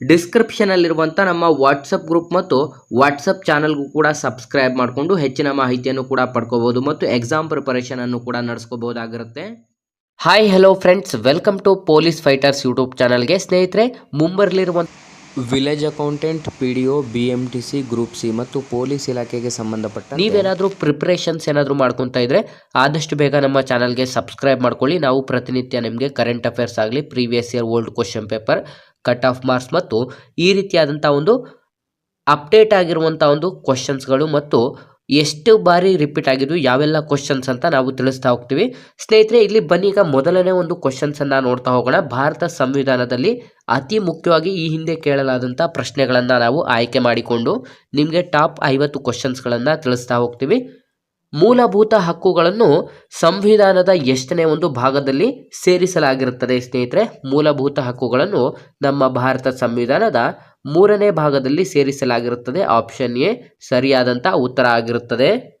ಡಿಸ್ಕ್ರಿಪ್ಷನಲ್ಲಿರುವಂಥ ನಮ್ಮ WhatsApp group ಮತ್ತು WhatsApp ಚಾನಲ್ಗೂ ಕೂಡ ಸಬ್ಸ್ಕ್ರೈಬ್ ಮಾಡಿಕೊಂಡು ಹೆಚ್ಚಿನ ಮಾಹಿತಿಯನ್ನು ಕೂಡ ಪಡ್ಕೋಬೋದು ಮತ್ತು ಎಕ್ಸಾಮ್ ಪ್ರಿಪರೇಷನ್ ಅನ್ನು ಕೂಡ ನಡೆಸ್ಕೋಬಹುದಾಗಿರುತ್ತೆ. Hi hello friends welcome to police fighters YouTube ಚಾನಲ್ಗೆ ಸ್ನೇಹಿತರೆ ಮುಂಬರಲಿರುವಂಥ village accountant P D O B M T C group C ಮತ್ತು ಪೊಲೀಸ್ ಇಲಾಖೆಗೆ ಸಂಬಂಧಪಟ್ಟ ನೀವೇನಾದರೂ ಪ್ರಿಪ್ರೇಷನ್ಸ್ ಏನಾದರೂ ಮಾಡ್ಕೊತಾ ಇದ್ರೆ ಆದಷ್ಟು ಬೇಗ ನಮ್ಮ ಚಾನಲ್ಗೆ ಸಬ್ಸ್ಕ್ರೈಬ್ ಮಾಡ್ಕೊಳ್ಳಿ. ನಾವು ಪ್ರತಿನಿತ್ಯ ನಿಮಗೆ ಕರೆಂಟ್ ಅಫೇರ್ಸ್ ಆಗಲಿ previous year old question paper cut off marks ಮತ್ತು ಈ ರೀತಿಯಾದಂಥ ಒಂದು ಅಪ್ಡೇಟ್ ಆಗಿರುವಂಥ ಒಂದು ಕ್ವಶನ್ಸ್ಗಳು ಮತ್ತು ಎಷ್ಟು ಬಾರಿ ರಿಪೀಟ್ ಆಗಿದ್ವು, ಯಾವೆಲ್ಲ ಕ್ವಶನ್ಸ್ ಅಂತ ನಾವು ತಿಳಿಸ್ತಾ ಹೋಗ್ತೀವಿ. ಸ್ನೇಹಿತರೆ, ಇಲ್ಲಿ ಬನ್ನಿ, ಈಗ ಮೊದಲನೇ ಒಂದು ಕ್ವಶನ್ಸ್ ಅನ್ನ ನೋಡ್ತಾ ಹೋಗೋಣ. ಭಾರತ ಸಂವಿಧಾನದಲ್ಲಿ ಅತಿ ಮುಖ್ಯವಾಗಿ ಈ ಹಿಂದೆ ಕೇಳಲಾದಂಥ ಪ್ರಶ್ನೆಗಳನ್ನು ನಾವು ಆಯ್ಕೆ ಮಾಡಿಕೊಂಡು ನಿಮಗೆ ಟಾಪ್ ಐವತ್ತು ಕ್ವಶನ್ಸ್ಗಳನ್ನು ತಿಳಿಸ್ತಾ ಹೋಗ್ತೀವಿ. ಮೂಲಭೂತ ಹಕ್ಕುಗಳನ್ನು ಸಂವಿಧಾನದ ಎಷ್ಟನೇ ಒಂದು ಭಾಗದಲ್ಲಿ ಸೇರಿಸಲಾಗಿರುತ್ತದೆ ಸ್ನೇಹಿತರೆ, ಮೂಲಭೂತ ಹಕ್ಕುಗಳನ್ನು ನಮ್ಮ ಭಾರತ ಸಂವಿಧಾನದ ಮೂರನೇ ಭಾಗದಲ್ಲಿ ಸೇರಿಸಲಾಗಿರುತ್ತದೆ. ಆಪ್ಷನ್ ಎ ಸರಿಯಾದಂಥ ಉತ್ತರ ಆಗಿರುತ್ತದೆ.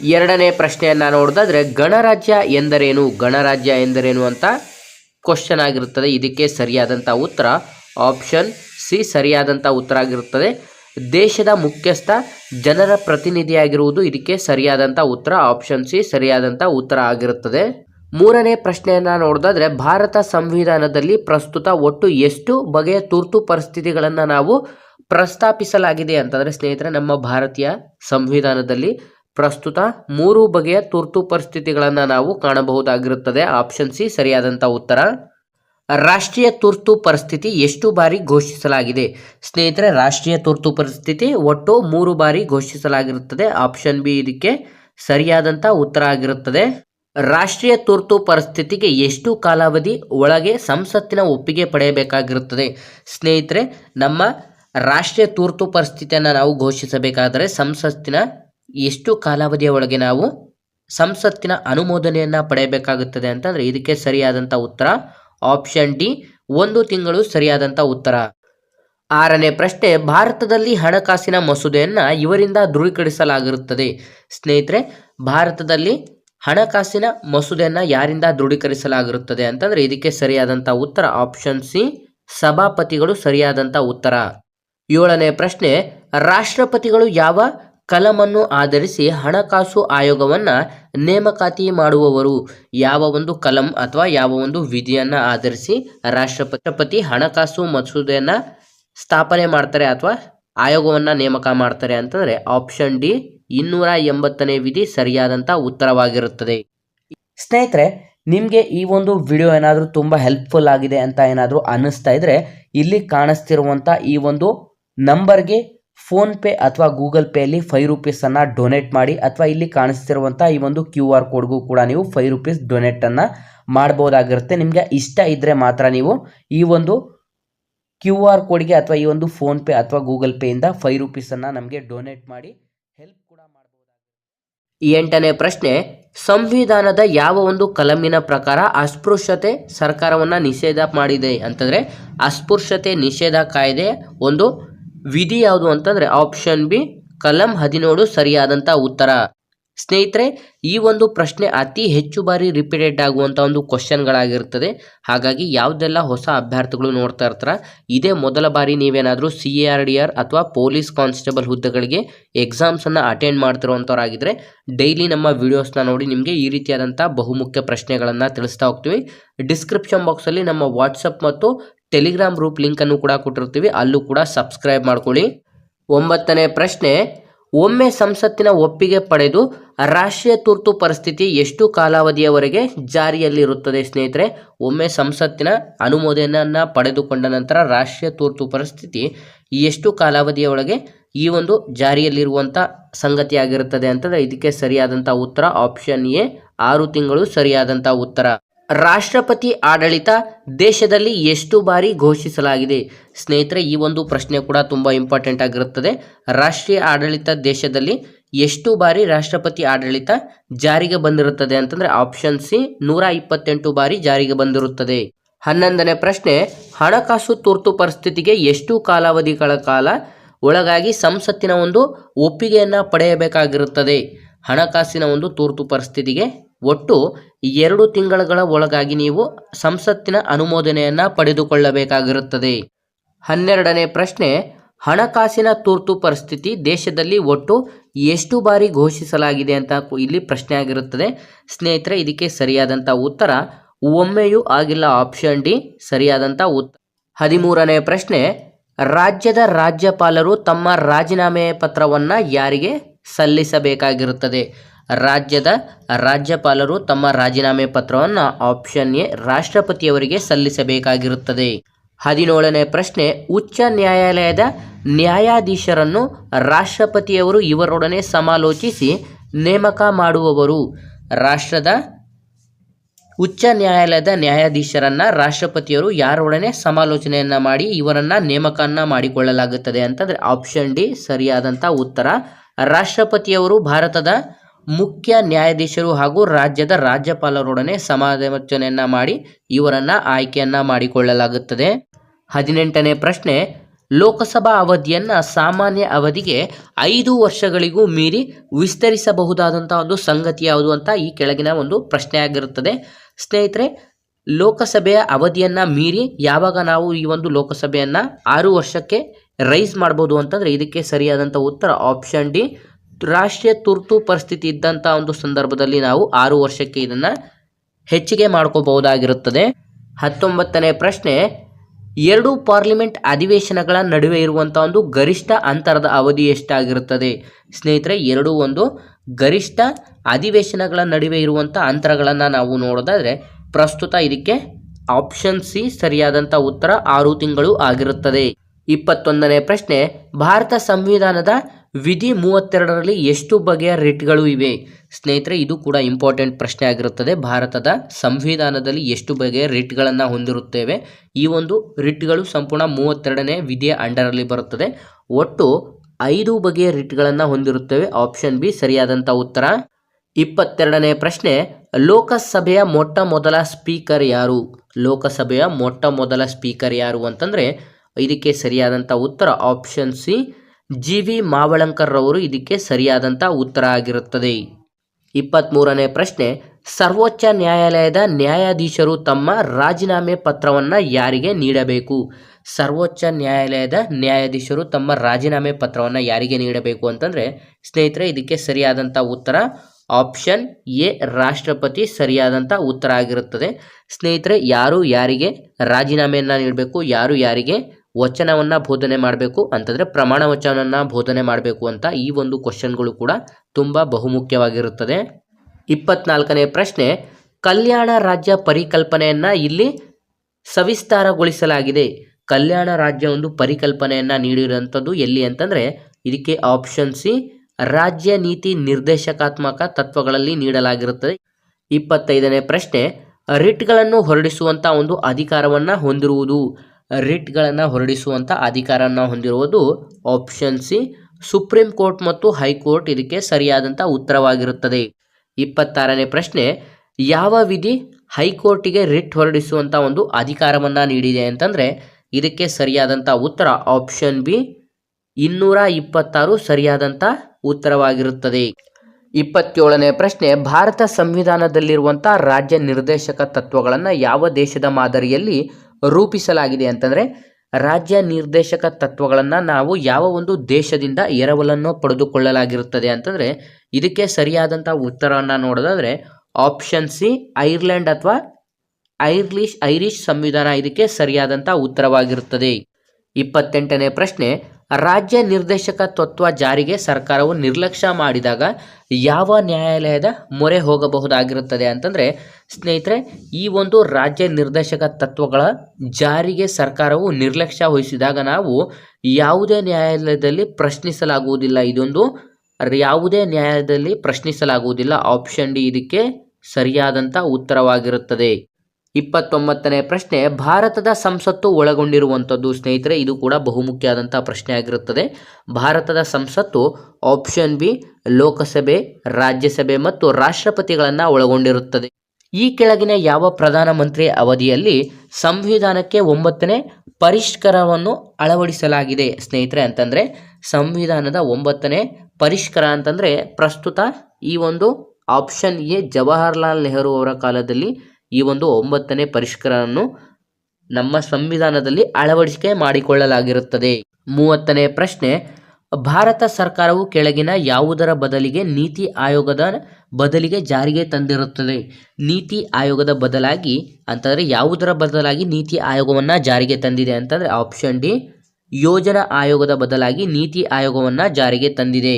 ಎರಡನೇ ಪ್ರಶ್ನೆಯನ್ನ ನೋಡೋದಾದ್ರೆ, ಗಣರಾಜ್ಯ ಎಂದರೇನು? ಗಣರಾಜ್ಯ ಎಂದರೇನು ಅಂತ ಕ್ವಶನ್ ಆಗಿರುತ್ತದೆ. ಇದಕ್ಕೆ ಸರಿಯಾದಂಥ ಉತ್ತರ, ಆಪ್ಷನ್ ಸಿ ಸರಿಯಾದಂಥ ಉತ್ತರ ಆಗಿರುತ್ತದೆ. ದೇಶದ ಮುಖ್ಯಸ್ಥ, ಜನರ ಪ್ರತಿನಿಧಿಯಾಗಿರುವುದು ಇದಕ್ಕೆ ಸರಿಯಾದಂಥ ಉತ್ತರ ಆಪ್ಷನ್ ಸಿ ಸರಿಯಾದಂಥ ಉತ್ತರ ಆಗಿರುತ್ತದೆ. ಮೂರನೇ ಪ್ರಶ್ನೆಯನ್ನು ನೋಡೋದಾದ್ರೆ, ಭಾರತ ಸಂವಿಧಾನದಲ್ಲಿ ಪ್ರಸ್ತುತ ಒಟ್ಟು ಎಷ್ಟು ಬಗೆಯ ತುರ್ತು ಪರಿಸ್ಥಿತಿಗಳನ್ನು ನಾವು ಪ್ರಸ್ತಾಪಿಸಲಾಗಿದೆ ಅಂತಂದರೆ, ಸ್ನೇಹಿತರೆ, ನಮ್ಮ ಭಾರತೀಯ ಸಂವಿಧಾನದಲ್ಲಿ ಪ್ರಸ್ತುತ ಮೂರು ಬಗೆಯ ತುರ್ತು ಪರಿಸ್ಥಿತಿಗಳನ್ನು ನಾವು ಕಾಣಬಹುದಾಗಿರುತ್ತದೆ. ಆಪ್ಷನ್ ಸಿ ಸರಿಯಾದಂಥ ಉತ್ತರ. ರಾಷ್ಟ್ರೀಯ ತುರ್ತು ಪರಿಸ್ಥಿತಿ ಎಷ್ಟು ಬಾರಿ ಘೋಷಿಸಲಾಗಿದೆ? ಸ್ನೇಹಿತರೆ, ರಾಷ್ಟ್ರೀಯ ತುರ್ತು ಪರಿಸ್ಥಿತಿ ಒಟ್ಟು ಮೂರು ಬಾರಿ ಘೋಷಿಸಲಾಗಿರುತ್ತದೆ. ಆಪ್ಷನ್ ಬಿ ಇದಕ್ಕೆ ಸರಿಯಾದಂಥ ಉತ್ತರ ಆಗಿರುತ್ತದೆ. ರಾಷ್ಟ್ರೀಯ ತುರ್ತು ಪರಿಸ್ಥಿತಿಗೆ ಎಷ್ಟು ಕಾಲಾವಧಿ ಒಳಗೆ ಸಂಸತ್ತಿನ ಒಪ್ಪಿಗೆ ಪಡೆಯಬೇಕಾಗಿರುತ್ತದೆ? ಸ್ನೇಹಿತರೆ, ನಮ್ಮ ರಾಷ್ಟ್ರೀಯ ತುರ್ತು ಪರಿಸ್ಥಿತಿಯನ್ನು ನಾವು ಘೋಷಿಸಬೇಕಾದರೆ ಸಂಸತ್ತಿನ ಎಷ್ಟು ಕಾಲಾವಧಿಯ ಒಳಗೆ ನಾವು ಸಂಸತ್ತಿನ ಅನುಮೋದನೆಯನ್ನು ಪಡೆಯಬೇಕಾಗುತ್ತದೆ ಅಂತಂದರೆ ಇದಕ್ಕೆ ಸರಿಯಾದಂಥ ಉತ್ತರ ಆಪ್ಷನ್ ಡಿ, ಒಂದು ತಿಂಗಳು ಸರಿಯಾದಂಥ ಉತ್ತರ. ಆರನೇ ಪ್ರಶ್ನೆ, ಭಾರತದಲ್ಲಿ ಹಣಕಾಸಿನ ಮಸೂದೆಯನ್ನು ಇವರಿಂದ ದೃಢೀಕರಿಸಲಾಗಿರುತ್ತದೆ. ಸ್ನೇಹಿತರೆ, ಭಾರತದಲ್ಲಿ ಹಣಕಾಸಿನ ಮಸೂದೆಯನ್ನು ಯಾರಿಂದ ದೃಢೀಕರಿಸಲಾಗಿರುತ್ತದೆ ಅಂತಂದರೆ ಇದಕ್ಕೆ ಸರಿಯಾದಂಥ ಉತ್ತರ ಆಪ್ಷನ್ ಸಿ, ಸಭಾಪತಿಗಳು ಸರಿಯಾದಂಥ ಉತ್ತರ. ಏಳನೇ ಪ್ರಶ್ನೆ, ರಾಷ್ಟ್ರಪತಿಗಳು ಯಾವ ಕಲಮನ್ನು ಆಧರಿಸಿ ಹಣಕಾಸು ಆಯೋಗವನ್ನು ನೇಮಕಾತಿ ಮಾಡುವವರು. ಯಾವ ಒಂದು ಕಲಂ ಅಥವಾ ಯಾವ ಒಂದು ವಿಧಿಯನ್ನು ಆಧರಿಸಿ ರಾಷ್ಟ್ರಪತಿ ಹಣಕಾಸು ಮಸೂದೆಯನ್ನು ಸ್ಥಾಪನೆ ಮಾಡ್ತಾರೆ ಅಥವಾ ಆಯೋಗವನ್ನು ನೇಮಕ ಮಾಡ್ತಾರೆ ಅಂತಂದರೆ ಆಪ್ಷನ್ ಡಿ ಇನ್ನೂರ ಎಂಬತ್ತನೇ ವಿಧಿ ಸರಿಯಾದಂಥ ಉತ್ತರವಾಗಿರುತ್ತದೆ. ಸ್ನೇಹಿತರೆ, ನಿಮಗೆ ಈ ಒಂದು ವಿಡಿಯೋ ಏನಾದರೂ ತುಂಬ ಹೆಲ್ಪ್ಫುಲ್ ಆಗಿದೆ ಅಂತ ಏನಾದರೂ ಅನ್ನಿಸ್ತಾ ಇದ್ರೆ ಇಲ್ಲಿ ಕಾಣಿಸ್ತಿರುವಂಥ ಈ ಒಂದು ನಂಬರ್ಗೆ ಫೋನ್ಪೇ ಅಥವಾ ಗೂಗಲ್ ಪೇಯಲ್ಲಿ ಫೈವ್ ರುಪೀಸನ್ನು ಡೊನೇಟ್ ಮಾಡಿ ಅಥವಾ ಇಲ್ಲಿ ಕಾಣಿಸ್ತಿರುವಂಥ ಈ ಒಂದು ಕ್ಯೂ ಆರ್ ಕೋಡ್ಗೂ ಕೂಡ ನೀವು ಫೈವ್ ರುಪೀಸ್ ಡೊನೇಟನ್ನು ಮಾಡ್ಬೋದಾಗಿರುತ್ತೆ. ನಿಮಗೆ ಇಷ್ಟ ಇದ್ದರೆ ಮಾತ್ರ ನೀವು ಈ ಒಂದು ಕ್ಯೂ ಆರ್ ಕೋಡ್ಗೆ ಅಥವಾ ಈ ಒಂದು ಫೋನ್ ಪೇ ಅಥವಾ ಗೂಗಲ್ ಪೇಯಿಂದ ಫೈವ್ ರುಪೀಸನ್ನು ನಮಗೆ ಡೊನೇಟ್ ಮಾಡಿ ಹೆಲ್ಪ್ ಕೂಡ ಮಾಡಬಹುದಾಗುತ್ತೆ ಎಂಟನೇ ಪ್ರಶ್ನೆ, ಸಂವಿಧಾನದ ಯಾವ ಒಂದು ಕಲಮಿನ ಪ್ರಕಾರ ಅಸ್ಪೃಶ್ಯತೆ ಸರ್ಕಾರವನ್ನು ನಿಷೇಧ ಮಾಡಿದೆ ಅಂತಂದರೆ ಅಸ್ಪೃಶ್ಯತೆ ನಿಷೇಧ ಕಾಯ್ದೆ ಒಂದು ವಿಧಿ ಯಾವುದು ಅಂತಂದರೆ ಆಪ್ಷನ್ ಬಿ ಕಲಂ ಹದಿನೇಳು ಸರಿಯಾದಂಥ ಉತ್ತರ. ಸ್ನೇಹಿತರೆ, ಈ ಒಂದು ಪ್ರಶ್ನೆ ಅತಿ ಹೆಚ್ಚು ಬಾರಿ ರಿಪೀಟೆಡ್ ಆಗುವಂಥ ಒಂದು ಕ್ವಶನ್ಗಳಾಗಿರ್ತದೆ ಹಾಗಾಗಿ ಯಾವುದೆಲ್ಲ ಹೊಸ ಅಭ್ಯರ್ಥಿಗಳು ನೋಡ್ತಾ ಇರ್ತಾರ, ಇದೇ ಮೊದಲ ಬಾರಿ ನೀವೇನಾದರೂ ಸಿ ಆರ್ ಡಿ ಆರ್ ಅಥವಾ ಪೊಲೀಸ್ ಕಾನ್ಸ್ಟೇಬಲ್ ಹುದ್ದೆಗಳಿಗೆ ಎಕ್ಸಾಮ್ಸನ್ನು ಅಟೆಂಡ್ ಮಾಡ್ತಿರುವಂಥವ್ರಾಗಿದ್ದರೆ ಡೈಲಿ ನಮ್ಮ ವಿಡಿಯೋಸ್ನ ನೋಡಿ ನಿಮಗೆ ಈ ರೀತಿಯಾದಂಥ ಬಹುಮುಖ್ಯ ಪ್ರಶ್ನೆಗಳನ್ನು ತಿಳಿಸ್ತಾ ಹೋಗ್ತೀವಿ. ಡಿಸ್ಕ್ರಿಪ್ಷನ್ ಬಾಕ್ಸಲ್ಲಿ ನಮ್ಮ ವಾಟ್ಸಪ್ ಮತ್ತು ಟೆಲಿಗ್ರಾಮ್ ಗ್ರೂಪ್ ಲಿಂಕನ್ನು ಕೂಡ ಕೊಟ್ಟಿರ್ತೀವಿ. ಅಲ್ಲೂ ಕೂಡ ಸಬ್ಸ್ಕ್ರೈಬ್ ಮಾಡ್ಕೊಳ್ಳಿ. ಒಂಬತ್ತನೇ ಪ್ರಶ್ನೆ, ಒಮ್ಮೆ ಸಂಸತ್ತಿನ ಒಪ್ಪಿಗೆ ಪಡೆದು ರಾಷ್ಟ್ರೀಯ ತುರ್ತು ಪರಿಸ್ಥಿತಿ ಎಷ್ಟು ಕಾಲಾವಧಿಯವರೆಗೆ ಜಾರಿಯಲ್ಲಿರುತ್ತದೆ ಸ್ನೇಹಿತರೆ? ಒಮ್ಮೆ ಸಂಸತ್ತಿನ ಅನುಮೋದನೆಯನ್ನು ಪಡೆದುಕೊಂಡ ನಂತರ ರಾಷ್ಟ್ರೀಯ ತುರ್ತು ಪರಿಸ್ಥಿತಿ ಎಷ್ಟು ಕಾಲಾವಧಿಯ ಒಳಗೆ ಈ ಒಂದು ಜಾರಿಯಲ್ಲಿರುವಂಥ ಸಂಗತಿಯಾಗಿರುತ್ತದೆ ಅಂತಂದರೆ ಇದಕ್ಕೆ ಸರಿಯಾದಂಥ ಉತ್ತರ ಆಪ್ಷನ್ ಎ, ಆರು ತಿಂಗಳು ಸರಿಯಾದಂಥ ಉತ್ತರ. ರಾಷ್ಟ್ರಪತಿ ಆಡಳಿತ ದೇಶದಲ್ಲಿ ಎಷ್ಟು ಬಾರಿ ಘೋಷಿಸಲಾಗಿದೆ? ಸ್ನೇಹಿತರೆ, ಈ ಒಂದು ಪ್ರಶ್ನೆ ಕೂಡ ತುಂಬ ಇಂಪಾರ್ಟೆಂಟ್ ಆಗಿರುತ್ತದೆ. ರಾಷ್ಟ್ರೀಯ ಆಡಳಿತ ದೇಶದಲ್ಲಿ ಎಷ್ಟು ಬಾರಿ ರಾಷ್ಟ್ರಪತಿ ಆಡಳಿತ ಜಾರಿಗೆ ಬಂದಿರುತ್ತದೆ ಅಂತಂದ್ರೆ ಆಪ್ಷನ್ ಸಿ, ನೂರ ಇಪ್ಪತ್ತೆಂಟು ಬಾರಿ ಜಾರಿಗೆ ಬಂದಿರುತ್ತದೆ. ಹನ್ನೊಂದನೇ ಪ್ರಶ್ನೆ, ಹಣಕಾಸು ತುರ್ತು ಪರಿಸ್ಥಿತಿಗೆ ಎಷ್ಟು ಕಾಲಾವಧಿಗಳ ಕಾಲ ಒಳಗಾಗಿ ಸಂಸತ್ತಿನ ಒಂದು ಒಪ್ಪಿಗೆಯನ್ನು ಪಡೆಯಬೇಕಾಗಿರುತ್ತದೆ? ಹಣಕಾಸಿನ ಒಂದು ತುರ್ತು ಪರಿಸ್ಥಿತಿಗೆ ಒಟ್ಟು ಎರಡು ತಿಂಗಳ ಒಳಗಾಗಿ ನೀವು ಸಂಸತ್ತಿನ ಅನುಮೋದನೆಯನ್ನು ಪಡೆದುಕೊಳ್ಳಬೇಕಾಗಿರುತ್ತದೆ. ಹನ್ನೆರಡನೇ ಪ್ರಶ್ನೆ, ಹಣಕಾಸಿನ ತುರ್ತು ಪರಿಸ್ಥಿತಿ ದೇಶದಲ್ಲಿ ಒಟ್ಟು ಎಷ್ಟು ಬಾರಿ ಘೋಷಿಸಲಾಗಿದೆ ಅಂತ ಇಲ್ಲಿ ಪ್ರಶ್ನೆ ಆಗಿರುತ್ತದೆ. ಸ್ನೇಹಿತರೆ, ಇದಕ್ಕೆ ಸರಿಯಾದಂಥ ಉತ್ತರ ಒಮ್ಮೆಯೂ ಆಗಿಲ್ಲ. ಆಪ್ಷನ್ ಡಿ ಸರಿಯಾದಂಥ ಉತ್ತರ ಹದಿಮೂರನೇ ಪ್ರಶ್ನೆ, ರಾಜ್ಯದ ರಾಜ್ಯಪಾಲರು ತಮ್ಮ ರಾಜೀನಾಮೆ ಪತ್ರವನ್ನು ಯಾರಿಗೆ ಸಲ್ಲಿಸಬೇಕಾಗಿರುತ್ತದೆ? ರಾಜ್ಯದ ರಾಜ್ಯಪಾಲರು ತಮ್ಮ ರಾಜೀನಾಮೆ ಪತ್ರವನ್ನು ಆಪ್ಷನ್ ಎ ರಾಷ್ಟ್ರಪತಿಯವರಿಗೆ ಸಲ್ಲಿಸಬೇಕಾಗಿರುತ್ತದೆ. ಹದಿನೇಳನೇ ಪ್ರಶ್ನೆ, ಉಚ್ಚ ನ್ಯಾಯಾಲಯದ ನ್ಯಾಯಾಧೀಶರನ್ನು ರಾಷ್ಟ್ರಪತಿಯವರು ಇವರೊಡನೆ ಸಮಾಲೋಚಿಸಿ ನೇಮಕ ಮಾಡುವವರು. ರಾಷ್ಟ್ರದ ಉಚ್ಚ ನ್ಯಾಯಾಲಯದ ನ್ಯಾಯಾಧೀಶರನ್ನು ರಾಷ್ಟ್ರಪತಿಯವರು ಯಾರೊಡನೆ ಸಮಾಲೋಚನೆಯನ್ನು ಮಾಡಿ ಇವರನ್ನ ನೇಮಕನ್ನ ಮಾಡಿಕೊಳ್ಳಲಾಗುತ್ತದೆ ಅಂತಂದ್ರೆ ಆಪ್ಷನ್ ಡಿ ಸರಿಯಾದಂಥ ಉತ್ತರ. ರಾಷ್ಟ್ರಪತಿಯವರು ಭಾರತದ ಮುಖ್ಯ ನ್ಯಾಯಾಧೀಶರು ಹಾಗೂ ರಾಜ್ಯದ ರಾಜ್ಯಪಾಲರೊಡನೆ ಸಮಾಲೋಚನೆಯನ್ನ ಮಾಡಿ ಇವರನ್ನ ಆಯ್ಕೆಯನ್ನ ಮಾಡಿಕೊಳ್ಳಲಾಗುತ್ತದೆ. ಹದಿನೆಂಟನೇ ಪ್ರಶ್ನೆ, ಲೋಕಸಭಾ ಅವಧಿಯನ್ನು ಸಾಮಾನ್ಯ ಅವಧಿಗೆ ಐದು ವರ್ಷಗಳಿಗೂ ಮೀರಿ ವಿಸ್ತರಿಸಬಹುದಾದಂಥ ಒಂದು ಸಂಗತಿ ಯಾವುದು ಅಂತ ಈ ಕೆಳಗಿನ ಒಂದು ಪ್ರಶ್ನೆ ಆಗಿರುತ್ತದೆ ಸ್ನೇಹಿತರೆ, ಲೋಕಸಭೆಯ ಅವಧಿಯನ್ನು ಮೀರಿ ಯಾವಾಗ ನಾವು ಈ ಒಂದು ಲೋಕಸಭೆಯನ್ನು ಆರು ವರ್ಷಕ್ಕೆ ರೈಸ್ ಮಾಡ್ಬೋದು ಅಂತಂದರೆ ಇದಕ್ಕೆ ಸರಿಯಾದಂಥ ಉತ್ತರ ಆಪ್ಷನ್ ಡಿ. ರಾಷ್ಟ್ರೀಯ ತುರ್ತು ಪರಿಸ್ಥಿತಿ ಇದ್ದಂಥ ಒಂದು ಸಂದರ್ಭದಲ್ಲಿ ನಾವು ಆರು ವರ್ಷಕ್ಕೆ ಇದನ್ನು ಹೆಚ್ಚಿಗೆ ಮಾಡ್ಕೋಬಹುದಾಗಿರುತ್ತದೆ. ಹತ್ತೊಂಬತ್ತನೇ ಪ್ರಶ್ನೆ, ಎರಡು ಪಾರ್ಲಿಮೆಂಟ್ ಅಧಿವೇಶನಗಳ ನಡುವೆ ಇರುವಂಥ ಒಂದು ಗರಿಷ್ಠ ಅಂತರದ ಅವಧಿ ಎಷ್ಟಾಗಿರುತ್ತದೆ? ಸ್ನೇಹಿತರೆ, ಎರಡು ಒಂದು ಗರಿಷ್ಠ ಅಧಿವೇಶನಗಳ ನಡುವೆ ಇರುವಂಥ ಅಂತರಗಳನ್ನು ನಾವು ನೋಡೋದಾದರೆ, ಪ್ರಸ್ತುತ ಇದಕ್ಕೆ ಆಪ್ಷನ್ ಸಿ ಸರಿಯಾದಂಥ ಉತ್ತರ ಆರು ತಿಂಗಳು ಆಗಿರುತ್ತದೆ. ಇಪ್ಪತ್ತೊಂದನೇ ಪ್ರಶ್ನೆ, ಭಾರತ ಸಂವಿಧಾನದ ವಿಧಿ ಮೂವತ್ತೆರಡರಲ್ಲಿ ಎಷ್ಟು ಬಗೆಯ ರಿಟ್ಗಳು ಇವೆ? ಸ್ನೇಹಿತರೆ, ಇದು ಕೂಡ ಇಂಪಾರ್ಟೆಂಟ್ ಪ್ರಶ್ನೆ ಆಗಿರುತ್ತದೆ. ಭಾರತದ ಸಂವಿಧಾನದಲ್ಲಿ ಎಷ್ಟು ಬಗೆಯ ರಿಟ್ಗಳನ್ನು ಹೊಂದಿರುತ್ತೇವೆ? ಈ ಒಂದು ರಿಟ್ಗಳು ಸಂಪೂರ್ಣ ಮೂವತ್ತೆರಡನೇ ವಿಧಿಯ ಅಂಡರಲ್ಲಿ ಬರುತ್ತದೆ. ಒಟ್ಟು ಐದು ಬಗೆಯ ರಿಟ್ಗಳನ್ನು ಹೊಂದಿರುತ್ತೇವೆ. ಆಪ್ಷನ್ ಬಿ ಸರಿಯಾದಂಥ ಉತ್ತರ. ಇಪ್ಪತ್ತೆರಡನೇ ಪ್ರಶ್ನೆ, ಲೋಕಸಭೆಯ ಮೊಟ್ಟ ಮೊದಲ ಸ್ಪೀಕರ್ ಯಾರು? ಲೋಕಸಭೆಯ ಮೊಟ್ಟ ಮೊದಲ ಸ್ಪೀಕರ್ ಯಾರು ಅಂತಂದರೆ, ಇದಕ್ಕೆ ಸರಿಯಾದಂಥ ಉತ್ತರ option C G V Mavalankar ರವರು ಇದಕ್ಕೆ ಸರಿಯಾದಂಥ ಉತ್ತರ ಆಗಿರುತ್ತದೆ. ಇಪ್ಪತ್ತ್ಮೂರನೇ ಪ್ರಶ್ನೆ, ಸರ್ವೋಚ್ಚ ನ್ಯಾಯಾಲಯದ ನ್ಯಾಯಾಧೀಶರು ತಮ್ಮ ರಾಜೀನಾಮೆ ಪತ್ರವನ್ನು ಯಾರಿಗೆ ನೀಡಬೇಕು? ಸರ್ವೋಚ್ಚ ನ್ಯಾಯಾಲಯದ ನ್ಯಾಯಾಧೀಶರು ತಮ್ಮ ರಾಜೀನಾಮೆ ಪತ್ರವನ್ನು ಯಾರಿಗೆ ನೀಡಬೇಕು ಅಂತಂದರೆ, ಸ್ನೇಹಿತರೆ, ಇದಕ್ಕೆ ಸರಿಯಾದಂಥ ಉತ್ತರ ಆಪ್ಷನ್ ಎ, ರಾಷ್ಟ್ರಪತಿ ಸರಿಯಾದಂಥ ಉತ್ತರ ಆಗಿರುತ್ತದೆ. ಸ್ನೇಹಿತರೆ, ಯಾರು ಯಾರಿಗೆ ರಾಜೀನಾಮೆಯನ್ನು ನೀಡಬೇಕು, ಯಾರು ಯಾರಿಗೆ ವಚನವನ್ನು ಬೋಧನೆ ಮಾಡಬೇಕು ಅಂತಂದರೆ ಪ್ರಮಾಣ ವಚನವನ್ನು ಬೋಧನೆ ಮಾಡಬೇಕು ಅಂತ ಈ ಒಂದು ಕ್ವಶನ್ಗಳು ಕೂಡ ತುಂಬ ಬಹುಮುಖ್ಯವಾಗಿರುತ್ತದೆ. ಇಪ್ಪತ್ನಾಲ್ಕನೇ ಪ್ರಶ್ನೆ, ಕಲ್ಯಾಣ ರಾಜ್ಯ ಪರಿಕಲ್ಪನೆಯನ್ನು ಇಲ್ಲಿ ಸವಿಸ್ತಾರಗೊಳಿಸಲಾಗಿದೆ. ಕಲ್ಯಾಣ ರಾಜ್ಯ ಒಂದು ಪರಿಕಲ್ಪನೆಯನ್ನು ನೀಡಿರುವಂಥದ್ದು ಎಲ್ಲಿ ಅಂತಂದರೆ ಇದಕ್ಕೆ ಆಪ್ಷನ್ ಸಿ, ರಾಜ್ಯ ನೀತಿ ನಿರ್ದೇಶಕಾತ್ಮಕ ತತ್ವಗಳಲ್ಲಿ ನೀಡಲಾಗಿರುತ್ತದೆ. ಇಪ್ಪತ್ತೈದನೇ ಪ್ರಶ್ನೆ, ರಿಟ್ಗಳನ್ನು ಹೊರಡಿಸುವಂಥ ಒಂದು ಅಧಿಕಾರವನ್ನು ಹೊಂದಿರುವುದು. ರಿಟ್ಗಳನ್ನು ಹೊರಡಿಸುವಂಥ ಅಧಿಕಾರವನ್ನು ಹೊಂದಿರುವುದು ಆಪ್ಷನ್ ಸಿ. ಸುಪ್ರೀಂ ಕೋರ್ಟ್ ಮತ್ತು ಹೈಕೋರ್ಟ್ ಇದಕ್ಕೆ ಸರಿಯಾದಂಥ ಉತ್ತರವಾಗಿರುತ್ತದೆ. ಇಪ್ಪತ್ತಾರನೇ ಪ್ರಶ್ನೆ, ಯಾವ ವಿಧಿ ಹೈಕೋರ್ಟಿಗೆ ರಿಟ್ ಹೊರಡಿಸುವಂಥ ಒಂದು ಅಧಿಕಾರವನ್ನು ನೀಡಿದೆ ಅಂತಂದರೆ ಇದಕ್ಕೆ ಸರಿಯಾದಂಥ ಉತ್ತರ ಆಪ್ಷನ್ ಬಿ. ಇನ್ನೂರ ಇಪ್ಪತ್ತಾರು ಸರಿಯಾದಂಥ ಉತ್ತರವಾಗಿರುತ್ತದೆ. ಇಪ್ಪತ್ತೇಳನೇ ಪ್ರಶ್ನೆ, ಭಾರತ ಸಂವಿಧಾನದಲ್ಲಿರುವಂಥ ರಾಜ್ಯ ನಿರ್ದೇಶಕ ತತ್ವಗಳನ್ನು ಯಾವ ದೇಶದ ಮಾದರಿಯಲ್ಲಿ ರೂಪಿಸಲಾಗಿದೆ ಅಂತಂದರೆ ರಾಜ್ಯ ನಿರ್ದೇಶಕ ತತ್ವಗಳನ್ನು ನಾವು ಯಾವ ಒಂದು ದೇಶದಿಂದ ಎರವಲನ್ನು ಪಡೆದುಕೊಳ್ಳಲಾಗಿರುತ್ತದೆ ಅಂತಂದರೆ ಇದಕ್ಕೆ ಸರಿಯಾದಂಥ ಉತ್ತರವನ್ನು ನೋಡೋದಾದರೆ ಆಪ್ಷನ್ ಸಿ ಐರ್ಲೆಂಡ್ ಅಥವಾ ಐರ್ಲಿಶ್ ಐರಿಷ್ ಸಂವಿಧಾನ ಇದಕ್ಕೆ ಸರಿಯಾದಂಥ ಉತ್ತರವಾಗಿರುತ್ತದೆ. ಇಪ್ಪತ್ತೆಂಟನೇ ಪ್ರಶ್ನೆ ರಾಜ್ಯ ನಿರ್ದೇಶಕ ತತ್ವ ಜಾರಿಗೆ ಸರ್ಕಾರವು ನಿರ್ಲಕ್ಷ್ಯ ಮಾಡಿದಾಗ ಯಾವ ನ್ಯಾಯಾಲಯದ ಮೊರೆ ಹೋಗಬಹುದಾಗಿರುತ್ತದೆ ಅಂತಂದರೆ, ಸ್ನೇಹಿತರೆ, ಈ ಒಂದು ರಾಜ್ಯ ನಿರ್ದೇಶಕ ತತ್ವಗಳ ಜಾರಿಗೆ ಸರ್ಕಾರವು ನಿರ್ಲಕ್ಷ್ಯ ವಹಿಸಿದಾಗ ನಾವು ಯಾವುದೇ ನ್ಯಾಯಾಲಯದಲ್ಲಿ ಪ್ರಶ್ನಿಸಲಾಗುವುದಿಲ್ಲ. ಇದೊಂದು ಯಾವುದೇ ನ್ಯಾಯಾಲಯದಲ್ಲಿ ಪ್ರಶ್ನಿಸಲಾಗುವುದಿಲ್ಲ. ಆಪ್ಷನ್ ಡಿ ಇದಕ್ಕೆ ಸರಿಯಾದಂಥ ಉತ್ತರವಾಗಿರುತ್ತದೆ. ಇಪ್ಪತ್ತೊಂಬತ್ತನೇ ಪ್ರಶ್ನೆ, ಭಾರತದ ಸಂಸತ್ತು ಒಳಗೊಂಡಿರುವಂಥದ್ದು ಸ್ನೇಹಿತರೆ, ಇದು ಕೂಡ ಬಹುಮುಖ್ಯ ಆದಂಥ ಪ್ರಶ್ನೆ ಆಗಿರುತ್ತದೆ. ಭಾರತದ ಸಂಸತ್ತು ಆಪ್ಷನ್ ಬಿ, ಲೋಕಸಭೆ, ರಾಜ್ಯಸಭೆ ಮತ್ತು ರಾಷ್ಟ್ರಪತಿಗಳನ್ನು ಒಳಗೊಂಡಿರುತ್ತದೆ. ಈ ಕೆಳಗಿನ ಯಾವ ಪ್ರಧಾನಮಂತ್ರಿ ಅವಧಿಯಲ್ಲಿ ಸಂವಿಧಾನಕ್ಕೆ ಒಂಬತ್ತನೇ ಪರಿಷ್ಕರವನ್ನು ಅಳವಡಿಸಲಾಗಿದೆ ಸ್ನೇಹಿತರೆ ಅಂತಂದರೆ, ಸಂವಿಧಾನದ ಒಂಬತ್ತನೇ ಪರಿಷ್ಕರ ಅಂತಂದರೆ ಪ್ರಸ್ತುತ ಈ ಒಂದು ಆಪ್ಷನ್ ಎ, ಜವಾಹರ್ಲಾಲ್ ನೆಹರು ಅವರ ಕಾಲದಲ್ಲಿ ಈ ಒಂದು ಒಂಬತ್ತನೇ ಪರಿಷ್ಕರನ್ನು ನಮ್ಮ ಸಂವಿಧಾನದಲ್ಲಿ ಅಳವಡಿಕೆ ಮಾಡಿಕೊಳ್ಳಲಾಗಿರುತ್ತದೆ. ಮೂವತ್ತನೇ ಪ್ರಶ್ನೆ, ಭಾರತ ಸರ್ಕಾರವು ಕೆಳಗಿನ ಯಾವುದರ ಬದಲಿಗೆ ನೀತಿ ಆಯೋಗದ ಬದಲಿಗೆ ಜಾರಿಗೆ ತಂದಿರುತ್ತದೆ? ನೀತಿ ಆಯೋಗದ ಬದಲಾಗಿ, ಅಂತಂದರೆ ಯಾವುದರ ಬದಲಾಗಿ ನೀತಿ ಆಯೋಗವನ್ನು ಜಾರಿಗೆ ತಂದಿದೆ ಅಂತಂದರೆ ಆಪ್ಷನ್ ಡಿ, ಯೋಜನಾ ಆಯೋಗದ ಬದಲಾಗಿ ನೀತಿ ಆಯೋಗವನ್ನು ಜಾರಿಗೆ ತಂದಿದೆ.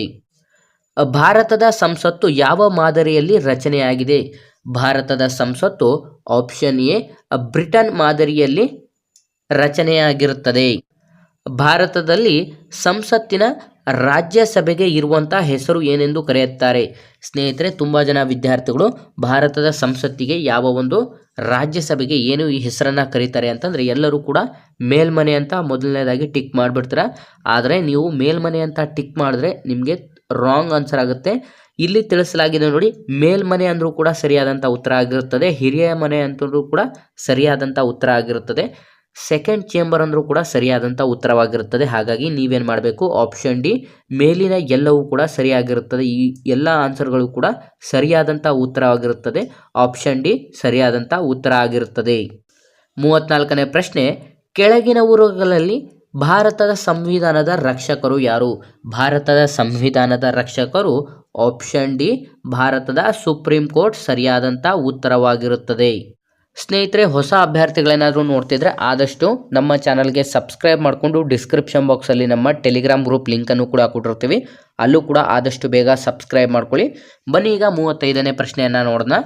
ಭಾರತದ ಸಂಸತ್ತು ಯಾವ ಮಾದರಿಯಲ್ಲಿ ರಚನೆಯಾಗಿದೆ? ಭಾರತದ ಸಂಸತ್ತು ಆಪ್ಷನ್ ಎ, ಬ್ರಿಟನ್ ಮಾದರಿಯಲ್ಲಿ ರಚನೆಯಾಗಿರುತ್ತದೆ. ಭಾರತದಲ್ಲಿ ಸಂಸತ್ತಿನ ರಾಜ್ಯಸಭೆಗೆ ಇರುವಂಥ ಹೆಸರು ಏನೆಂದು ಕರೆಯುತ್ತಾರೆ? ಸ್ನೇಹಿತರೆ, ತುಂಬ ಜನ ವಿದ್ಯಾರ್ಥಿಗಳು ಭಾರತದ ಸಂಸತ್ತಿಗೆ ಯಾವ ಒಂದು ರಾಜ್ಯಸಭೆಗೆ ಏನು ಈ ಹೆಸರನ್ನು ಕರೀತಾರೆ ಅಂತಂದರೆ ಎಲ್ಲರೂ ಕೂಡ ಮೇಲ್ಮನೆ ಅಂತ ಮೊದಲನೇದಾಗಿ ಟಿಕ್ ಮಾಡಿಬಿಡ್ತಾರೆ? ಆದರೆ ನೀವು ಮೇಲ್ಮನೆ ಅಂತ ಟಿಕ್ ಮಾಡಿದ್ರೆ ನಿಮಗೆ ರಾಂಗ್ ಆನ್ಸರ್ ಆಗುತ್ತೆ. ಇಲ್ಲಿ ತಿಳಿಸಲಾಗಿದೆ ನೋಡಿ, ಮೇಲ್ಮನೆ ಅಂದರೂ ಕೂಡ ಸರಿಯಾದಂಥ ಉತ್ತರ ಆಗಿರುತ್ತದೆ, ಹಿರಿಯ ಮನೆ ಅಂತಂದ್ರೂ ಕೂಡ ಸರಿಯಾದಂಥ ಉತ್ತರ ಆಗಿರುತ್ತದೆ ಸೆಕೆಂಡ್ ಚೇಂಬರ್ ಅಂದರೂ ಕೂಡ ಸರಿಯಾದಂಥ ಉತ್ತರವಾಗಿರುತ್ತದೆ. ಹಾಗಾಗಿ ನೀವೇನು ಮಾಡಬೇಕು ಆಪ್ಷನ್ ಡಿ ಮೇಲಿನ ಎಲ್ಲವೂ ಕೂಡ ಸರಿಯಾಗಿರುತ್ತದೆ, ಈ ಎಲ್ಲ ಆನ್ಸರ್ಗಳು ಕೂಡ ಸರಿಯಾದಂಥ ಉತ್ತರವಾಗಿರುತ್ತದೆ ಆಪ್ಷನ್ ಡಿ ಸರಿಯಾದಂಥ ಉತ್ತರ ಆಗಿರುತ್ತದೆ. ಮೂವತ್ನಾಲ್ಕನೇ ಪ್ರಶ್ನೆ, ಕೆಳಗಿನ ಊರುಗಳಲ್ಲಿ ಭಾರತದ ಸಂವಿಧಾನದ ರಕ್ಷಕರು ಯಾರು? ಭಾರತದ ಸಂವಿಧಾನದ ರಕ್ಷಕರು ಆಪ್ಷನ್ ಡಿ, ಭಾರತದ ಸುಪ್ರೀಂ ಕೋರ್ಟ್ ಸರಿಯಾದಂಥ ಉತ್ತರವಾಗಿರುತ್ತದೆ. ಸ್ನೇಹಿತರೆ, ಹೊಸ ಅಭ್ಯರ್ಥಿಗಳೇನಾದರೂ ನೋಡ್ತಿದ್ರೆ ಆದಷ್ಟು ನಮ್ಮ ಚಾನಲ್ಗೆ ಸಬ್ಸ್ಕ್ರೈಬ್ ಮಾಡಿಕೊಂಡು ಡಿಸ್ಕ್ರಿಪ್ಷನ್ ಬಾಕ್ಸಲ್ಲಿ ನಮ್ಮ ಟೆಲಿಗ್ರಾಮ್ ಗ್ರೂಪ್ ಲಿಂಕನ್ನು ಕೂಡ ಕೊಟ್ಟಿರ್ತೀವಿ. ಅಲ್ಲೂ ಕೂಡ ಆದಷ್ಟು ಬೇಗ ಸಬ್ಸ್ಕ್ರೈಬ್ ಮಾಡ್ಕೊಳ್ಳಿ. ಬನ್ನಿ ಈಗ ಮೂವತ್ತೈದನೇ ಪ್ರಶ್ನೆಯನ್ನು ನೋಡೋಣ.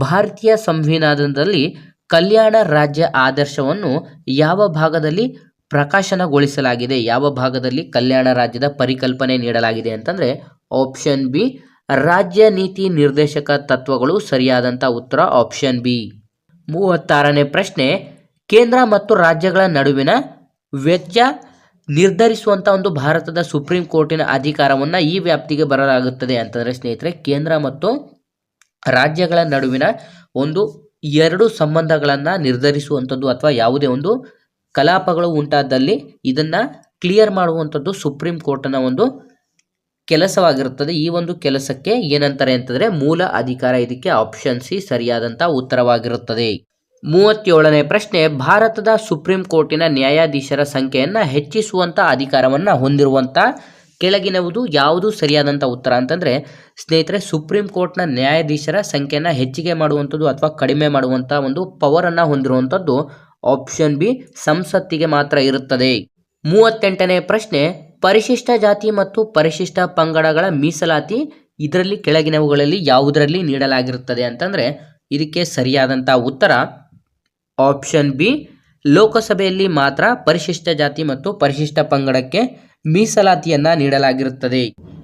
ಭಾರತೀಯ ಸಂವಿಧಾನದಲ್ಲಿ ಕಲ್ಯಾಣ ರಾಜ್ಯ ಆದರ್ಶವನ್ನು ಯಾವ ಭಾಗದಲ್ಲಿ ಪ್ರಕಾಶನಗೊಳಿಸಲಾಗಿದೆ. ಯಾವ ಭಾಗದಲ್ಲಿ ಕಲ್ಯಾಣ ರಾಜ್ಯದ ಪರಿಕಲ್ಪನೆ ನೀಡಲಾಗಿದೆ ಅಂತಂದರೆ ಆಪ್ಷನ್ ಬಿ ರಾಜ್ಯ ನೀತಿ ನಿರ್ದೇಶಕ ತತ್ವಗಳು ಸರಿಯಾದಂಥ ಉತ್ತರ ಆಪ್ಷನ್ ಬಿ ಮೂವತ್ತಾರನೇ ಪ್ರಶ್ನೆ, ಕೇಂದ್ರ ಮತ್ತು ರಾಜ್ಯಗಳ ನಡುವಿನ ವೆಚ್ಚ ನಿರ್ಧರಿಸುವಂಥ ಒಂದು ಭಾರತದ ಸುಪ್ರೀಂ ಕೋರ್ಟಿನ ಅಧಿಕಾರವನ್ನು ಈ ವ್ಯಾಪ್ತಿಗೆ ಬರಲಾಗುತ್ತದೆ ಅಂತಂದರೆ ಸ್ನೇಹಿತರೆ, ಕೇಂದ್ರ ಮತ್ತು ರಾಜ್ಯಗಳ ನಡುವಿನ ಒಂದು ಎರಡು ಸಂಬಂಧಗಳನ್ನು ನಿರ್ಧರಿಸುವಂಥದ್ದು ಅಥವಾ ಯಾವುದೇ ಒಂದು ಕಲಾಪಗಳು ಉಂಟಾದಲ್ಲಿ ಇದನ್ನು ಕ್ಲಿಯರ್ ಮಾಡುವಂಥದ್ದು ಸುಪ್ರೀಂ ಕೋರ್ಟ್ನ ಒಂದು ಕೆಲಸವಾಗಿರುತ್ತದೆ. ಈ ಒಂದು ಕೆಲಸಕ್ಕೆ ಏನಂತಾರೆ ಅಂತಂದರೆ ಮೂಲ ಅಧಿಕಾರ ಇದಕ್ಕೆ ಆಪ್ಷನ್ ಸಿ ಸರಿಯಾದಂಥ ಉತ್ತರವಾಗಿರುತ್ತದೆ. ಮೂವತ್ತೇಳನೇ ಪ್ರಶ್ನೆ, ಭಾರತದ ಸುಪ್ರೀಂ ಕೋರ್ಟಿನ ನ್ಯಾಯಾಧೀಶರ ಸಂಖ್ಯೆಯನ್ನು ಹೆಚ್ಚಿಸುವಂಥ ಅಧಿಕಾರವನ್ನು ಹೊಂದಿರುವಂಥ ಕೆಳಗಿನವುದು ಯಾವುದು ಸರಿಯಾದಂಥ ಉತ್ತರ ಅಂತಂದರೆ, ಸ್ನೇಹಿತರೆ ಸುಪ್ರೀಂ ಕೋರ್ಟ್ನ ನ್ಯಾಯಾಧೀಶರ ಸಂಖ್ಯೆಯನ್ನು ಹೆಚ್ಚಿಗೆ ಮಾಡುವಂಥದ್ದು ಅಥವಾ ಕಡಿಮೆ ಮಾಡುವಂಥ ಒಂದು ಪವರನ್ನು ಹೊಂದಿರುವಂಥದ್ದು ಆಪ್ಷನ್ ಬಿ ಸಂಸತ್ತಿಗೆ ಮಾತ್ರ ಇರುತ್ತದೆ. ಮೂವತ್ತೆಂಟನೇ ಪ್ರಶ್ನೆ, ಪರಿಶಿಷ್ಟ ಜಾತಿ ಮತ್ತು ಪರಿಶಿಷ್ಟ ಪಂಗಡಗಳ ಮೀಸಲಾತಿ ಇದರಲ್ಲಿ ಕೆಳಗಿನವುಗಳಲ್ಲಿ ಯಾವುದರಲ್ಲಿ ನೀಡಲಾಗಿರುತ್ತದೆ ಅಂತಂದರೆ ಇದಕ್ಕೆ ಸರಿಯಾದಂಥ ಉತ್ತರ. ಆಪ್ಷನ್ ಬಿ ಲೋಕಸಭೆಯಲ್ಲಿ ಮಾತ್ರ ಪರಿಶಿಷ್ಟ ಜಾತಿ ಮತ್ತು ಪರಿಶಿಷ್ಟ ಪಂಗಡಕ್ಕೆ ಮೀಸಲಾತಿಯನ್ನು ನೀಡಲಾಗಿರುತ್ತದೆ.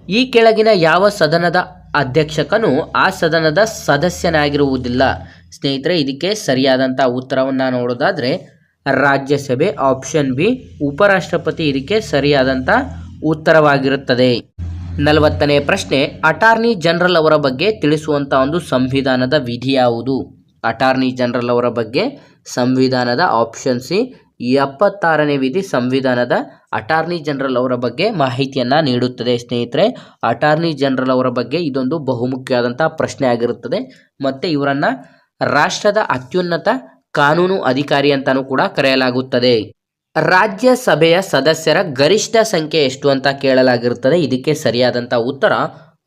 ಈ ಕೆಳಗಿನ ಯಾವ ಸದನದ ಅಧ್ಯಕ್ಷಕನು ಆ ಸದನದ ಸದಸ್ಯನಾಗಿರುವುದಿಲ್ಲ. ಸ್ನೇಹಿತರೆ, ಇದಕ್ಕೆ ಸರಿಯಾದಂಥ ಉತ್ತರವನ್ನು ನೋಡೋದಾದರೆ ರಾಜ್ಯಸಭೆ ಆಪ್ಷನ್ ಬಿ ಉಪರಾಷ್ಟ್ರಪತಿ ಇದಕ್ಕೆ ಸರಿಯಾದಂಥ ಉತ್ತರವಾಗಿರುತ್ತದೆ. ನಲವತ್ತನೇ ಪ್ರಶ್ನೆ ಅಟಾರ್ನಿ ಜನರಲ್ ಅವರ ಬಗ್ಗೆ ತಿಳಿಸುವಂಥ ಒಂದು ಸಂವಿಧಾನದ ವಿಧಿ ಯಾವುದು? ಅಟಾರ್ನಿ ಜನರಲ್ ಅವರ ಬಗ್ಗೆ ಸಂವಿಧಾನದ ಆಪ್ಷನ್ ಸಿ ಎಪ್ಪತ್ತಾರನೇ ವಿಧಿ ಸಂವಿಧಾನದ ಅಟಾರ್ನಿ ಜನರಲ್ ಅವರ ಬಗ್ಗೆ ಮಾಹಿತಿಯನ್ನು ನೀಡುತ್ತದೆ ಸ್ನೇಹಿತರೆ. ಅಟಾರ್ನಿ ಜನರಲ್ ಅವರ ಬಗ್ಗೆ ಇದೊಂದು ಬಹುಮುಖ್ಯವಾದಂಥ ಪ್ರಶ್ನೆ ಆಗಿರುತ್ತದೆ. ಮತ್ತು ಇವರನ್ನು ರಾಷ್ಟ್ರದ ಅತ್ಯುನ್ನತ ಕಾನೂನು ಅಧಿಕಾರಿ ಅಂತಾನೂ ಕೂಡ ಕರೆಯಲಾಗುತ್ತದೆ. ರಾಜ್ಯಸಭೆಯ ಸದಸ್ಯರ ಗರಿಷ್ಠ ಸಂಖ್ಯೆ ಎಷ್ಟು ಅಂತ ಕೇಳಲಾಗಿರುತ್ತದೆ. ಇದಕ್ಕೆ ಸರಿಯಾದಂತಹ ಉತ್ತರ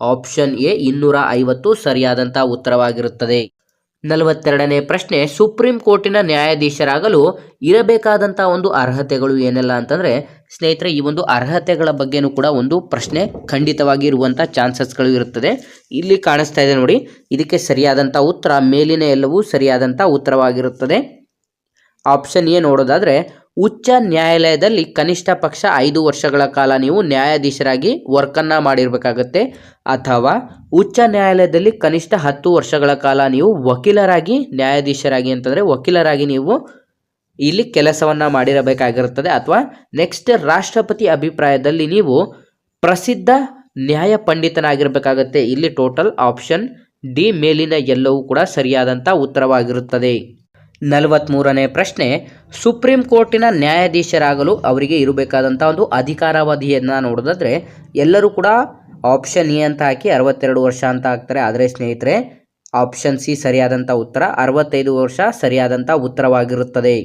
ಆಪ್ಷನ್ ಎ, ಇನ್ನೂರ ಐವತ್ತು ಸರಿಯಾದಂತಹ ಉತ್ತರವಾಗಿರುತ್ತದೆ. ನಲವತ್ತೆರಡನೇ ಪ್ರಶ್ನೆ, ಸುಪ್ರೀಂ ಕೋರ್ಟಿನ ನ್ಯಾಯಾಧೀಶರಾಗಲು ಇರಬೇಕಾದಂಥ ಒಂದು ಅರ್ಹತೆಗಳು ಏನೆಲ್ಲ ಅಂತಂದರೆ, ಸ್ನೇಹಿತರೆ, ಈ ಒಂದು ಅರ್ಹತೆಗಳ ಬಗ್ಗೆನೂ ಕೂಡ ಒಂದು ಪ್ರಶ್ನೆ ಖಂಡಿತವಾಗಿ ಇರುವಂಥ ಚಾನ್ಸಸ್ಗಳು ಇರುತ್ತದೆ. ಇಲ್ಲಿ ಕಾಣಿಸ್ತಾ ಇದೆ ನೋಡಿ, ಇದಕ್ಕೆ ಸರಿಯಾದಂಥ ಉತ್ತರ, ಮೇಲಿನ ಎಲ್ಲವೂ ಸರಿಯಾದಂಥ ಉತ್ತರವಾಗಿರುತ್ತದೆ. ಆಪ್ಷನ್ ಎ ನೋಡೋದಾದರೆ ಉಚ್ಚ ನ್ಯಾಯಾಲಯದಲ್ಲಿ ಕನಿಷ್ಠ ಪಕ್ಷ ಐದು ವರ್ಷಗಳ ಕಾಲ ನೀವು ನ್ಯಾಯಾಧೀಶರಾಗಿ ವರ್ಕನ್ನು ಮಾಡಿರಬೇಕಾಗತ್ತೆ. ಅಥವಾ ಉಚ್ಚ ನ್ಯಾಯಾಲಯದಲ್ಲಿ ಕನಿಷ್ಠ ಹತ್ತು ವರ್ಷಗಳ ಕಾಲ ನೀವು ವಕೀಲರಾಗಿ, ನ್ಯಾಯಾಧೀಶರಾಗಿ ಅಂತಂದರೆ ವಕೀಲರಾಗಿ ನೀವು ಇಲ್ಲಿ ಕೆಲಸವನ್ನು ಮಾಡಿರಬೇಕಾಗಿರುತ್ತದೆ. ಅಥವಾ ನೆಕ್ಸ್ಟ್ ರಾಷ್ಟ್ರಪತಿ ಅಭಿಪ್ರಾಯದಲ್ಲಿ ನೀವು ಪ್ರಸಿದ್ಧ ನ್ಯಾಯ ಪಂಡಿತನಾಗಿರಬೇಕಾಗತ್ತೆ. ಇಲ್ಲಿ ಟೋಟಲ್ ಆಪ್ಷನ್ ಡಿ ಮೇಲಿನ ಎಲ್ಲವೂ ಕೂಡ ಸರಿಯಾದಂಥ ಉತ್ತರವಾಗಿರುತ್ತದೆ. ನಲವತ್ತ್ಮೂರನೇ ಪ್ರಶ್ನೆ, ಸುಪ್ರೀಂ ಕೋರ್ಟಿನ ನ್ಯಾಯಾಧೀಶರಾಗಲು ಅವರಿಗೆ ಇರಬೇಕಾದಂಥ ಒಂದು ಅಧಿಕಾರಾವಧಿಯನ್ನು ನೋಡೋದಾದ್ರೆ, ಎಲ್ಲರೂ ಕೂಡ ಆಪ್ಷನ್ ಎ ಅಂತ ಹಾಕಿ ಅರವತ್ತೆರಡು ವರ್ಷ ಅಂತ ಹಾಕ್ತಾರೆ ಆದರೆ ಸ್ನೇಹಿತರೆ ಆಪ್ಷನ್ ಸಿ ಸರಿಯಾದಂಥ ಉತ್ತರ, ಅರವತ್ತೈದು ವರ್ಷ ಸರಿಯಾದಂಥ ಉತ್ತರವಾಗಿರುತ್ತದೆ.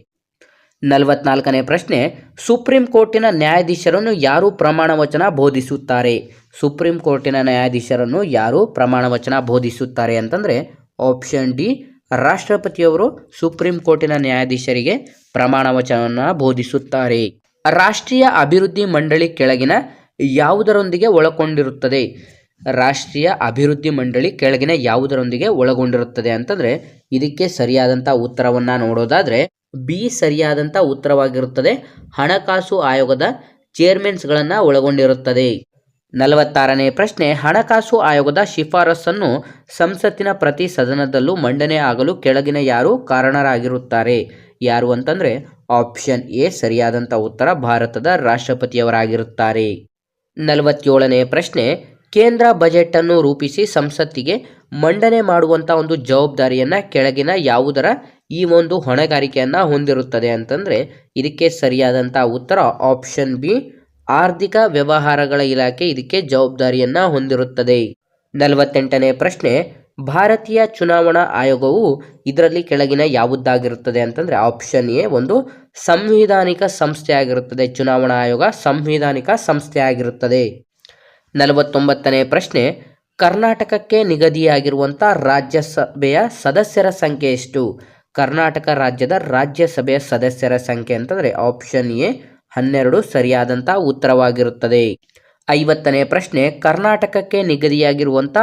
ನಲವತ್ನಾಲ್ಕನೇ ಪ್ರಶ್ನೆ, ಸುಪ್ರೀಂ ಕೋರ್ಟಿನ ನ್ಯಾಯಾಧೀಶರನ್ನು ಯಾರು ಪ್ರಮಾಣ ವಚನ ಬೋಧಿಸುತ್ತಾರೆ? ಸುಪ್ರೀಂ ಕೋರ್ಟಿನ ನ್ಯಾಯಾಧೀಶರನ್ನು ಯಾರು ಪ್ರಮಾಣ ವಚನ ಬೋಧಿಸುತ್ತಾರೆ ಅಂತಂದರೆ ಆಪ್ಷನ್ ಡಿ ರಾಷ್ಟ್ರಪತಿಯವರು ಸುಪ್ರೀಂ ಕೋರ್ಟಿನ ನ್ಯಾಯಾಧೀಶರಿಗೆ ಪ್ರಮಾಣ ವಚನವನ್ನು ಬೋಧಿಸುತ್ತಾರೆ. ರಾಷ್ಟ್ರೀಯ ಅಭಿವೃದ್ಧಿ ಮಂಡಳಿ ಕೆಳಗಿನ ಯಾವುದರೊಂದಿಗೆ ಒಳಗೊಂಡಿರುತ್ತದೆ? ರಾಷ್ಟ್ರೀಯ ಅಭಿವೃದ್ಧಿ ಮಂಡಳಿ ಕೆಳಗಿನ ಯಾವುದರೊಂದಿಗೆ ಒಳಗೊಂಡಿರುತ್ತದೆ ಅಂತಂದರೆ ಇದಕ್ಕೆ ಸರಿಯಾದಂಥ ಉತ್ತರವನ್ನು ನೋಡೋದಾದರೆ ಬಿ ಸರಿಯಾದಂಥ ಉತ್ತರವಾಗಿರುತ್ತದೆ. ಹಣಕಾಸು ಆಯೋಗದ ಚೇರ್ಮನ್ಸ್ಗಳನ್ನು ಒಳಗೊಂಡಿರುತ್ತದೆ. ನಲವತ್ತಾರನೇ ಪ್ರಶ್ನೆ, ಹಣಕಾಸು ಆಯೋಗದ ಶಿಫಾರಸನ್ನು ಸಂಸತ್ತಿನ ಪ್ರತಿ ಸದನದಲ್ಲೂ ಮಂಡನೆ ಆಗಲು ಕೆಳಗಿನ ಯಾರು ಕಾರಣರಾಗಿರುತ್ತಾರೆ? ಯಾರು ಅಂತಂದರೆ ಆಪ್ಷನ್ ಎ ಸರಿಯಾದಂಥ ಉತ್ತರ ಭಾರತದ ರಾಷ್ಟ್ರಪತಿಯವರಾಗಿರುತ್ತಾರೆ. ನಲವತ್ತೇಳನೇ ಪ್ರಶ್ನೆ, ಕೇಂದ್ರ ಬಜೆಟನ್ನು ರೂಪಿಸಿ ಸಂಸತ್ತಿಗೆ ಮಂಡನೆ ಮಾಡುವಂಥ ಒಂದು ಜವಾಬ್ದಾರಿಯನ್ನು ಕೆಳಗಿನ ಯಾವುದರ ಈ ಒಂದು ಹೊಣೆಗಾರಿಕೆಯನ್ನು ಹೊಂದಿರುತ್ತದೆ ಅಂತಂದರೆ ಇದಕ್ಕೆ ಸರಿಯಾದಂಥ ಉತ್ತರ ಆಪ್ಷನ್ ಬಿ ಆರ್ಥಿಕ ವ್ಯವಹಾರಗಳ ಇಲಾಖೆ ಇದಕ್ಕೆ ಜವಾಬ್ದಾರಿಯನ್ನ ಹೊಂದಿರುತ್ತದೆ. ನಲವತ್ತೆಂಟನೇ ಪ್ರಶ್ನೆ, ಭಾರತೀಯ ಚುನಾವಣಾ ಆಯೋಗವು ಇದರಲ್ಲಿ ಕೆಳಗಿನ ಯಾವುದಾಗಿರುತ್ತದೆ ಅಂತಂದರೆ ಆಪ್ಷನ್ ಎ ಒಂದು ಸಂವಿಧಾನಿಕ ಸಂಸ್ಥೆ ಆಗಿರುತ್ತದೆ, ಚುನಾವಣಾ ಆಯೋಗ ಸಂವಿಧಾನಿಕ ಸಂಸ್ಥೆ ಆಗಿರುತ್ತದೆ. ನಲವತ್ತೊಂಬತ್ತನೇ ಪ್ರಶ್ನೆ, ಕರ್ನಾಟಕಕ್ಕೆ ನಿಗದಿಯಾಗಿರುವಂಥ ರಾಜ್ಯಸಭೆಯ ಸದಸ್ಯರ ಸಂಖ್ಯೆ ಎಷ್ಟು? ಕರ್ನಾಟಕ ರಾಜ್ಯದ ರಾಜ್ಯಸಭೆಯ ಸದಸ್ಯರ ಸಂಖ್ಯೆ ಅಂತಂದರೆ ಆಪ್ಷನ್ ಎ ಹನ್ನೆರಡು ಸರಿಯಾದಂಥ ಉತ್ತರವಾಗಿರುತ್ತದೆ. ಐವತ್ತನೇ ಪ್ರಶ್ನೆ, ಕರ್ನಾಟಕಕ್ಕೆ ನಿಗದಿಯಾಗಿರುವಂಥ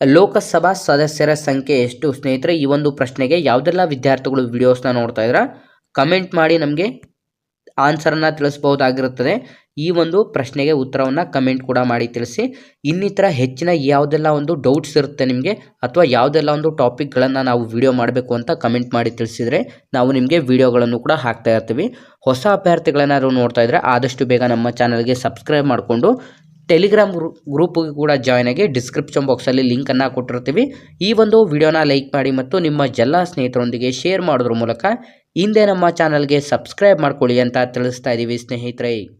ಲೋಕಸಭಾ ಸದಸ್ಯರ ಸಂಖ್ಯೆ ಎಷ್ಟು? ಸ್ನೇಹಿತರೆ, ಈ ಒಂದು ಪ್ರಶ್ನೆಗೆ ಯಾವುದೆಲ್ಲ ವಿದ್ಯಾರ್ಥಿಗಳು ವಿಡಿಯೋಸ್ನ ನೋಡ್ತಾ ಇದ್ರ ಕಮೆಂಟ್ ಮಾಡಿ ನಮಗೆ ಆನ್ಸರನ್ನು ತಿಳಿಸ್ಬಹುದಾಗಿರುತ್ತದೆ. ಈ ಒಂದು ಪ್ರಶ್ನೆಗೆ ಉತ್ತರವನ್ನು ಕಮೆಂಟ್ ಕೂಡ ಮಾಡಿ ತಿಳಿಸಿ. ಇನ್ನಿತರ ಹೆಚ್ಚಿನ ಯಾವುದೆಲ್ಲ ಒಂದು ಡೌಟ್ಸ್ ಇರುತ್ತೆ ನಿಮಗೆ ಅಥವಾ ಯಾವುದೆಲ್ಲ ಒಂದು ಟಾಪಿಕ್ಗಳನ್ನು ನಾವು ವಿಡಿಯೋ ಮಾಡಬೇಕು ಅಂತ ಕಮೆಂಟ್ ಮಾಡಿ ತಿಳಿಸಿದರೆ ನಾವು ನಿಮಗೆ ವಿಡಿಯೋಗಳನ್ನು ಕೂಡ ಹಾಕ್ತಾ ಇರ್ತೀವಿ. ಹೊಸ ಅಭ್ಯರ್ಥಿಗಳೇನಾದ್ರು ನೋಡ್ತಾ ಇದ್ದರೆ ಆದಷ್ಟು ಬೇಗ ನಮ್ಮ ಚಾನಲ್ಗೆ ಸಬ್ಸ್ಕ್ರೈಬ್ ಮಾಡಿಕೊಂಡು ಟೆಲಿಗ್ರಾಮ್ ಗ್ರೂಪ್ ಗ್ರೂಪ್ಗೆ ಕೂಡ ಜಾಯ್ನ್ ಆಗಿ ಡಿಸ್ಕ್ರಿಪ್ಷನ್ ಬಾಕ್ಸಲ್ಲಿ ಲಿಂಕನ್ನು ಕೊಟ್ಟಿರ್ತೀವಿ. ಈ ಒಂದು ವಿಡಿಯೋನ ಲೈಕ್ ಮಾಡಿ ಮತ್ತು ನಿಮ್ಮ ಎಲ್ಲ ಸ್ನೇಹಿತರೊಂದಿಗೆ ಶೇರ್ ಮಾಡೋದ್ರ ಮೂಲಕ ಹಿಂದೆ ನಮ್ಮ ಚಾನಲ್ಗೆ ಸಬ್ಸ್ಕ್ರೈಬ್ ಮಾಡ್ಕೊಳ್ಳಿ ಅಂತ ತಿಳಿಸ್ತಾ ಇದ್ದೀವಿ ಸ್ನೇಹಿತರೆ.